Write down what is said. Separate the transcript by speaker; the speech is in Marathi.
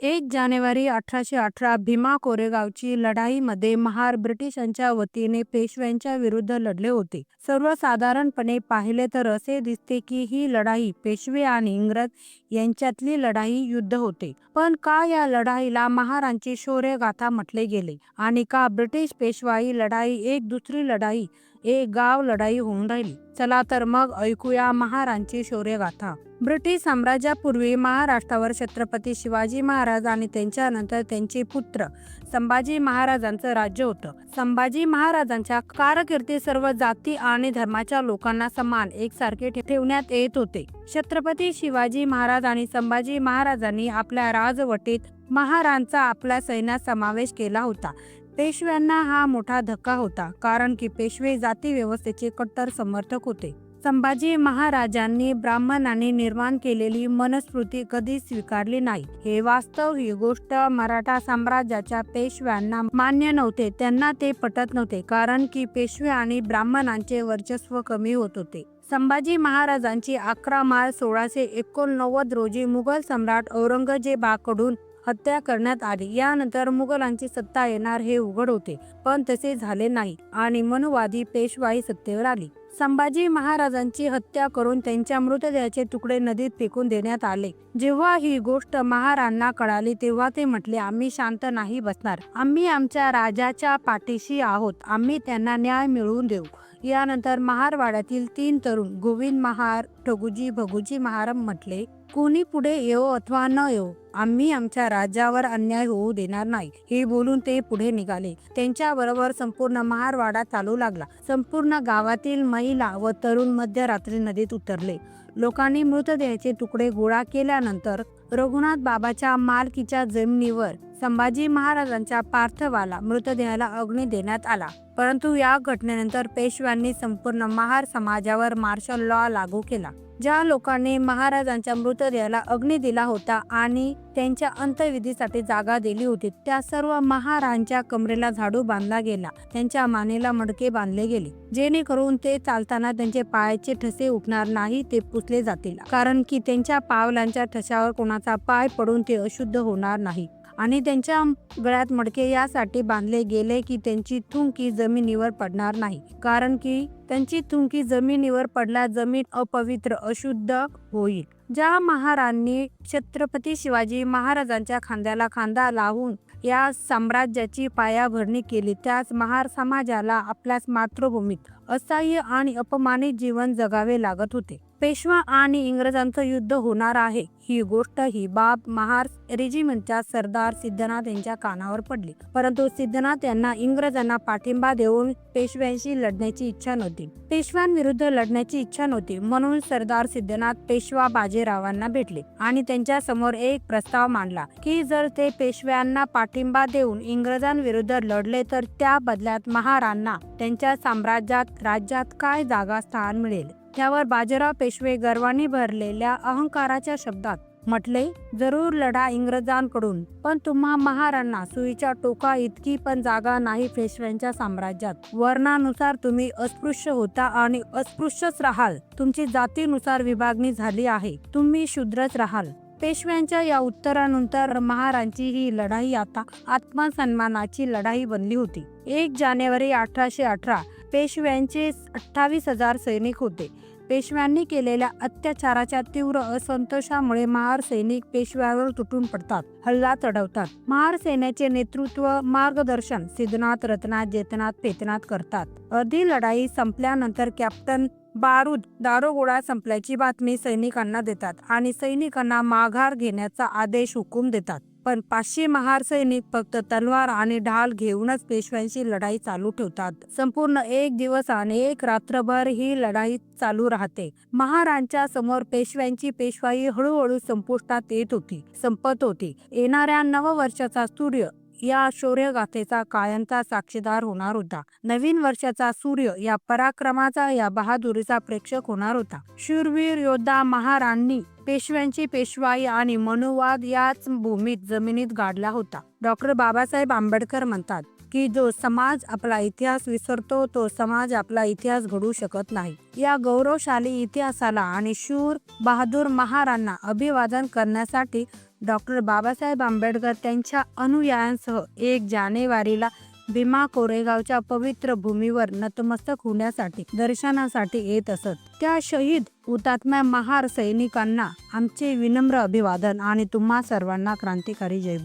Speaker 1: एक जानेवारी अठराशे अठरा भीमा कोरेगावची लढाईमध्ये महार ब्रिटिशांच्या वतीने पेशव्यांच्या विरुद्ध लढले होते. सर्वसाधारणपणे पाहिले तर असे दिसते की ही लढाई पेशवे आणि इंग्रज यांच्यातली लढाई युद्ध होते. पण का या लढाईला महारांची शौर्यगाथा म्हटले गेले? आणि का ब्रिटिश पेशवाई लढाई एक दुसरी लढाई एक गाव लढाई होऊन राहिली. चला तर मग ऐकूया महारांची शौर्यगाथा. ब्रिटिश साम्राज्यापूर्वी महाराष्ट्रावर छत्रपती शिवाजी महाराज आणि त्यांच्यानंतर त्यांचे पुत्र संभाजी महाराजांचं राज्य होतं. संभाजी महाराजांच्या कारकिर्दी सर्व जाती आणि धर्माच्या लोकांना समान एकसारखे ठेवण्यात येत होते. छत्रपती शिवाजी महाराज आणि संभाजी महाराजांनी आपल्या राजवटीत महारांचा आपल्या सैन्यात समावेश केला होता. पेशव्यांना हा मोठा धक्का होता कारण की पेशवे जाती व्यवस्थेचे कट्टर समर्थक होते. संभाजी महाराजांनी ब्राह्मणांनी निर्माण केलेली मनस्मृती कधी स्वीकारली नाही. हे वास्तव ही गोष्ट मराठा साम्राज्याच्या पेशव्यांना मान्य नव्हते त्यांना ते पटत नव्हते कारण की पेशवे आणि ब्राह्मणांचे वर्चस्व कमी होत होते. संभाजी महाराजांची अकरा मार्च सोळाशे एकोणनव्वद रोजी मुघल सम्राट औरंगजेबाकडून हत्या करण्यात आली. यानंतर मुघलांची सत्ता येणार हे उघड होते पण तसे झाले नाही आणि मनुवादी पेशवाई सत्तेवर आली. संभाजी महाराजांची हत्या करून त्यांच्या मृतदेहाचे तुकडे नदीत फेकून देण्यात आले. जेव्हा ही गोष्ट महारांना कळाली तेव्हा ते म्हटले आम्ही शांत नाही बसणार. आम्ही आमच्या राजाच्या पाठीशी आहोत. आम्ही त्यांना न्याय मिळवून देऊ. यानंतर महारवाड्यातील तीन तरुण गोविंद महार ठगुजी भगुजी महारम म्हटले कोणी पुढे येऊ अथवा न येव आम्ही आमच्या राज्यावर अन्याय होऊ देणार नाही. हे बोलून ते पुढे निघाले. त्यांच्या बरोबर संपूर्ण महारवाडा चालू लागला. संपूर्ण गावातील महिला व तरुण मध्यरात्री नदीत उतरले. लोकांनी मृतदेहाचे तुकडे गोळा केल्यानंतर रघुनाथ बाबाच्या मालकीच्या जमिनीवर संभाजी महाराजांच्या पार्थवाला मृतदेहाला अग्नी देण्यात आला. परंतु या घटनेनंतर पेशव्यांनी संपूर्ण महार समाजावर मार्शल लॉ लागू केला. ज्या लोकांनी महाराजांच्या मृतदेहाला अग्नी दिला होता आणि त्यांच्या अंत्यविधीसाठी जागा दिली होती त्या सर्व महारांच्या कमरेला झाडू बांधला गेला. त्यांच्या मानेला मडके बांधले गेले. जेणेकरून ते चालताना त्यांचे पायाचे ठसे उठणार नाही ते पुसले जातील. कारण की त्यांच्या पावलांच्या ठशावर कोणाचा पाय पडून ते अशुद्ध होणार नाही. आणि त्यांच्या गळ्यात मडके यासाठी बांधले गेले की त्यांची थुंकी जमिनीवर पडणार नाही. कारण की त्यांची थुंकी जमिनीवर पडला जमीन अपवित्र अशुद्ध होईल. ज्या महारांनी छत्रपती शिवाजी महाराजांच्या खांद्याला खांदा लावून या साम्राज्याची पायाभरणी केली त्याच महार समाजाला आपल्याच मातृभूमीत असह्य आणि अपमानित जीवन जगावे लागत होते. पेशवा आणि इंग्रजांचं युद्ध होणार आहे. ही गोष्ट ही बाब महार रेजिमेंटच्या सरदार सिद्धनाथ यांच्या कानावर पडली. परंतु सिद्धनाथ यांना इंग्रजांना पाठिंबा देऊन पेशव्यांशी लढण्याची इच्छा नव्हती. पेशव्यांविरुद्ध लढण्याची इच्छा नव्हती. म्हणून सरदार सिद्धनाथ पेशवा बाजीरावांना भेटले आणि त्यांच्यासमोर एक प्रस्ताव मांडला की जर ते पेशव्यांना पाठिंबा देऊन इंग्रजांविरुद्ध लढले तर त्या बदल्यात महारांना त्यांच्या साम्राज्यात राज्यात काय जागा स्थान मिळेल? त्यावर बाजीराव पेशवे गर्वाने भरलेल्या अहंकाराच्या शब्दात म्हटले जरूर लढा इंग्रजांकडून पण तुम्हा महाराणा सुईच्या टोका इतकी पण जागा नाही पेशव्यांच्या साम्राज्यात. वर्णानुसार तुम्ही अस्पृश्य होता आणि अस्पृश्यच राहाल. तुमची जातीनुसार विभागणी झाली आहे. तुम्ही शूद्रच राहाल. पेशव्यांच्या या उत्तरानंतर महारांची ही लढाई आता आत्मसन्मानाची लढाई बनली होती. एक जानेवारी अठराशे अठरा पेशव्यांचे अठ्ठावीस हजार सैनिक होते. पेशव्यांनी केलेल्या अत्याचाराच्या तीव्र असंतोषामुळे महार सैनिक पेशव्यावर तुटून पडतात हल्ला चढवतात. महार सैन्याचे नेतृत्व मार्गदर्शन सिद्धनाथ रत्नाथ जेतनाथ पेतनाथ करतात. अर्धी लढाई संपल्यानंतर कॅप्टन बारूद दारोगोळा संपल्याची बातमी सैनिकांना देतात आणि सैनिकांना माघार घेण्याचा आदेश हुकूम देतात. पण पाचशे महार सैनिक फक्त तलवार आणि ढाल घेऊनच पेशव्यांशी लढाई चालू ठेवतात. संपूर्ण एक दिवस आणि एक रात्रभर ही लढाई चालू राहते. महारांच्या समोर पेशव्यांची पेशवाई हळूहळू संपुष्टात येत होती संपत होती. येणाऱ्या नववर्षाचा सूर्य या शौर्यगाथेचा कायमचा साक्षीदार होणार होता. नवीन वर्षाचा सूर्य या पराक्रमाचा या बहादुरीचा प्रेक्षक होणार होता. शूरवीर योद्धा महाराणी पेशव्यांची पेशवाई आणि मनुवाद याच भूमीत जमिनीत गाडला होता. डॉक्टर बाबासाहेब आंबेडकर म्हणतात की जो समाज आपला इतिहास विसरतो तो समाज आपला इतिहास घडू शकत नाही. या गौरवशाली इतिहासाला आणि शूर बहादूर महारांना अभिवादन करण्यासाठी डॉक्टर बाबासाहेब आंबेडकर त्यांच्या अनुयायांसह एक जानेवारीला भीमा कोरेगावच्या पवित्र भूमीवर नतमस्तक होण्यासाठी दर्शनासाठी येत असत. त्या शहीद हुतात्म्या महार सैनिकांना आमचे विनम्र अभिवादन आणि तुम्हा सर्वांना क्रांतिकारी जय